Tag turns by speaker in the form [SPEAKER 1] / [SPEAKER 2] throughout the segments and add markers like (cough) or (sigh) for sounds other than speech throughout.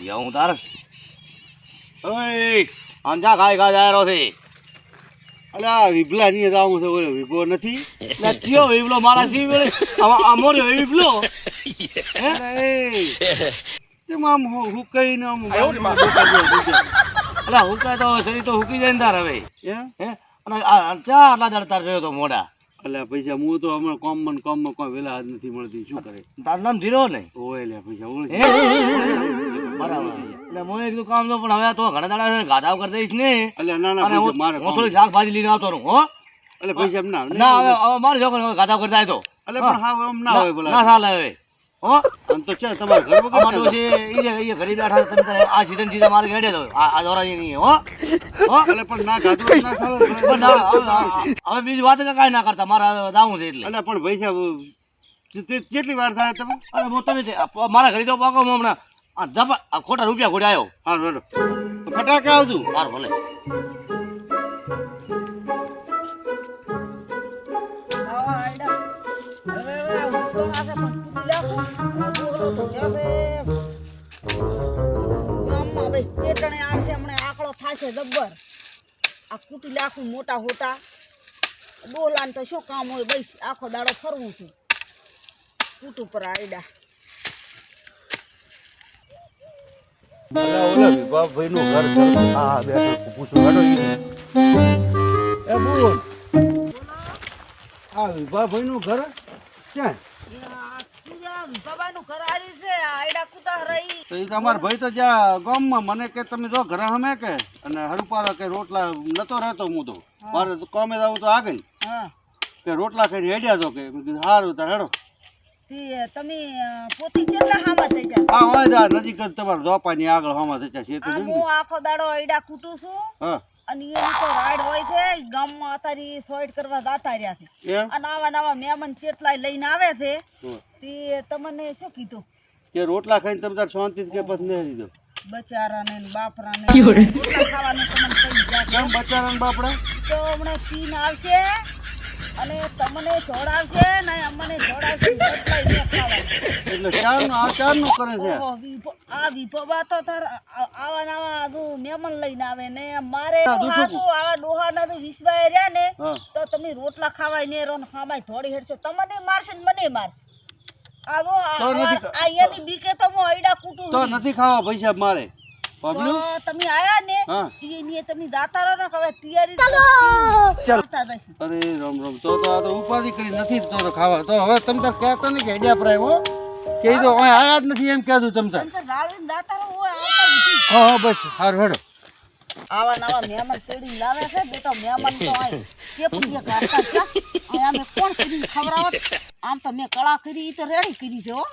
[SPEAKER 1] યા હું તાર. ઓય અંજા ખાઈ ખા જાય રો છે
[SPEAKER 2] અલ્યા વિપલા ની આવું છે ઓલો વિપો નથી? (laughs)
[SPEAKER 1] ના કયો વિપલો મારા સી વેળે
[SPEAKER 2] અલ્યા એ કેમ (laughs) આમ હું હું કઈ ને આમ બાજુમાં બેઠા જેવો થઈ ગયો.
[SPEAKER 1] અલા હુકાય તો શરીર તો હુકી જાય ને તાર હવે? હે? અને આ આ ચા આટલા દાડા તાર ગયો તો મોડા
[SPEAKER 2] અલ્યા પૈસા હું તો હમણાં કોમમાં ને કોમમાં કોઈ વેલા હાથ નથી મળતી. શું કરે?
[SPEAKER 1] તાર નામ ધીરો ને?
[SPEAKER 2] ઓય લે પૈસા ઓળખ
[SPEAKER 1] બરાબર. એટલે હું કામ તો પણ હવે તો ઘણા દાડા ગાધાવ કરી દઈશ ને.
[SPEAKER 2] અલ્યા ના ના
[SPEAKER 1] હું
[SPEAKER 2] મારે
[SPEAKER 1] થોડી શાકભાજી લઈને આવતો રહું હો.
[SPEAKER 2] એટલે પૈસા ના
[SPEAKER 1] ના હવે હવે મારે છોકરો હવે ગાધાવ કરતા તો.
[SPEAKER 2] અલ્યા પણ હા. એમ ના હોય
[SPEAKER 1] ના
[SPEAKER 2] બોલા
[SPEAKER 1] હવે હો?
[SPEAKER 2] આમ તો છે તમારે ઘર વગર
[SPEAKER 1] અમાર
[SPEAKER 2] ના
[SPEAKER 1] ઈ જે- ઈ ઘરે બેઠા તમે તારે આ સીઝન સીધા મારે હેડે દો આ દોરાજી નહીં હો? હો?
[SPEAKER 2] અલ્યા પણ ના
[SPEAKER 1] હવે બીજી વાત કે કાંઈ ના કરતા મારે હવે જાવું છે એટલે.
[SPEAKER 2] એટલે પણ પૈસા કેટલી વાર થાય તમે?
[SPEAKER 1] અરે હું તમે મારા ઘરે તો પાકો હમણાં આ આ ખોટા રૂપિયા ઘોડે આવ્યો
[SPEAKER 2] હારું હેડો તો ફટાકે આવતું
[SPEAKER 1] બાર ભલે.
[SPEAKER 3] મોટા હોટા બોલાને તો શું કામ હોય? બસ આખો દાડો ફરવું છું. કૂટ ઉપર આયડા.
[SPEAKER 2] ઓલા વિભાભાઈ નું ઘર ઘર હા બેઠો પૂછું હેડો એ બોલ આ વિભાભાઈ નું ઘર ક્યાં
[SPEAKER 3] બાબાનું ઘર આવી છે આયડા કૂટા રહી
[SPEAKER 2] તો એ તમારા ભાઈ તો જ્યાં ગામમાં મને કે તમે જો ઘરે હમે કે અને હરુપારા કે રોટલા નતો રહેતો હું તો. મારે તો કોમે જવું તો આગળ.
[SPEAKER 3] હા.
[SPEAKER 2] કે રોટલા ખાઈને હેડ્યા તો કે સારું તાર હેડો.
[SPEAKER 3] તમે અ, કેટલા હામાં થઈ જાય
[SPEAKER 2] હા હોય જા નજીક જ તમારે જોપાની આગળ હમા થયા છે તો
[SPEAKER 3] આ
[SPEAKER 2] જોયું
[SPEAKER 3] હું આખો દાડો આયડા કૂટું છું
[SPEAKER 2] હા.
[SPEAKER 3] અને એની તો રાઈડ હોય છે ગામમાં અતારી સોઈટ કરવા જાતા રહ્યા છે.
[SPEAKER 2] એમ?
[SPEAKER 3] અને આવા નવા મહેમાન કેટલાય લઈને આવે છે તે તમને શું કીધું?
[SPEAKER 2] કે રોટલા ખાઈને તમે તાર શાંતિ કે પછી નહીં દીધો
[SPEAKER 3] બચારાને ને બાપરાને ખાવાનું તમને કહી ગયા
[SPEAKER 2] બચારાને બાપડા?
[SPEAKER 3] તો હમણાં પીન આવશે અને તમને જોડાવશે ને અમને જોડાવશે ને રોટલાય ન ખાવાના.
[SPEAKER 2] એટલે ચારનું આ ચારનું કરે છે?
[SPEAKER 3] આ વિભોબા તો તાર આવા નવા મહેમાન લઈને આવે ને મારે હાસુ આવા ડોહાના તો રહ્યા ને તો તમે રોટલા ખાવાય ને રોન ને ખાવાય થોડી તમને મારશે ને મને મારશે. આ એની બીકે તો હું અયડા કૂટું
[SPEAKER 2] તો નથી ખાવા પૈસા મારે.
[SPEAKER 3] તો
[SPEAKER 2] પબલું
[SPEAKER 3] તમે આયા ને
[SPEAKER 2] હા.
[SPEAKER 3] એની તમે દાતા રહો ને કે હવે તૈયારી ચાલો.
[SPEAKER 2] અરે રામ રામ. તો તો આ તો ઉપાધિ કરી નથી તો તો ખાવા. તો હવે તમે તાર કહેતો ને કે હેડ્યા પ્રાય હો કે તો અહીં આયા જ નથી એમ કહેતું તમે તાર
[SPEAKER 3] દાતા રહો હોય આવતા
[SPEAKER 2] હા હા બસ. હાર હેડો.
[SPEAKER 3] આવા નવા મહેમાન તેડી લાવે છે બેટા મહેમાન તો આય કે પૂજ્ય કરતા છે. અહીંયા મેં કોણ કરી ખવરાવત આમ તો મેં કળા કરી ઈ તો રેડી કરી છે હો.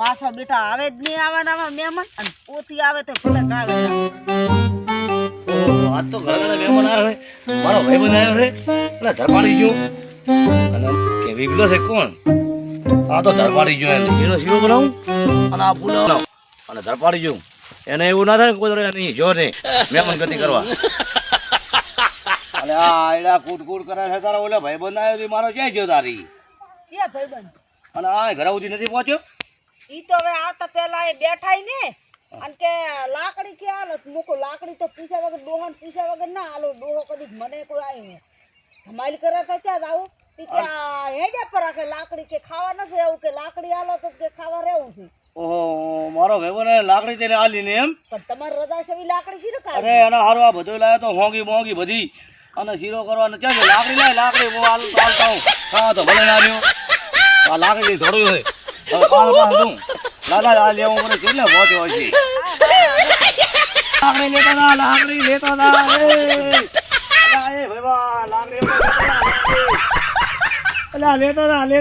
[SPEAKER 3] પાછા બેટા આવે જ નહીં આવવાના મહેમાન અને પોતી આવે તો ભલે કાવે
[SPEAKER 1] ઓહો, તો ઘરના મહેમાન આવે મારો મારો ભાઈબંધ આવ્યો છે. એટલે ધરપાડી ગયો. અને કેવી વિગલો છે કોણ? આ તો ધરપાડી ગયો એને એનો શીરો બનાવું અને આ બનાવું. અને ધરપાડી ગયો. એને એવું ના થાય કોઈ નહીં જો ને મહેમાન ગતિ કરવા. અરે આ આયડા કૂટ કૂટ કરે છે તારા ઓલા ભાઈબંધ આવ્યો છે મારો ક્યાં ગયો તારી?
[SPEAKER 3] ભાઈબંધ?
[SPEAKER 1] અને આ ઘરે સુધી નથી પહોંચ્યો?
[SPEAKER 3] ઈ તો હવે આ તો પેલા એ બેઠાય ને અને કે લાકડી કે હાલ મૂકો લાકડી તો પૂછ્યા વગર ડોહાને પૂછ્યા વગર ના હાલો ડોહો કદી મને કોઈ આવ્યો ધમાલ કરે તો ક્યાં આવું કે આ હેડે પર આખે લાકડી કે ખાવા નથી રહેવું કે લાકડી હાલો તો કે ખાવા રહેવું છું.
[SPEAKER 1] ઓહો મારો ને લાકડી તેને આલી ને એમ?
[SPEAKER 3] પણ તમારી રજા છે ઈ લાકડી શી
[SPEAKER 1] અરે
[SPEAKER 3] રખાય
[SPEAKER 1] એના હારો આ બધું લાવ્યો તો હોંગી મોંગી બધી. અને શીરો કરવાનો ચાલ લાકડી લાય લાકડી હું હાલ હાલતા હું. હા તો ભલે ના રહ્યો. આ લાકડી ધોડ્યું છે. પાછળ પાછળ શું લાલા આ લેવું મને ને પહોંચ્યો હોય છે લાકડી લેતો ના લાકડી લેતો ના એ ભાઈબા, લાકડી લેતો ના લેતો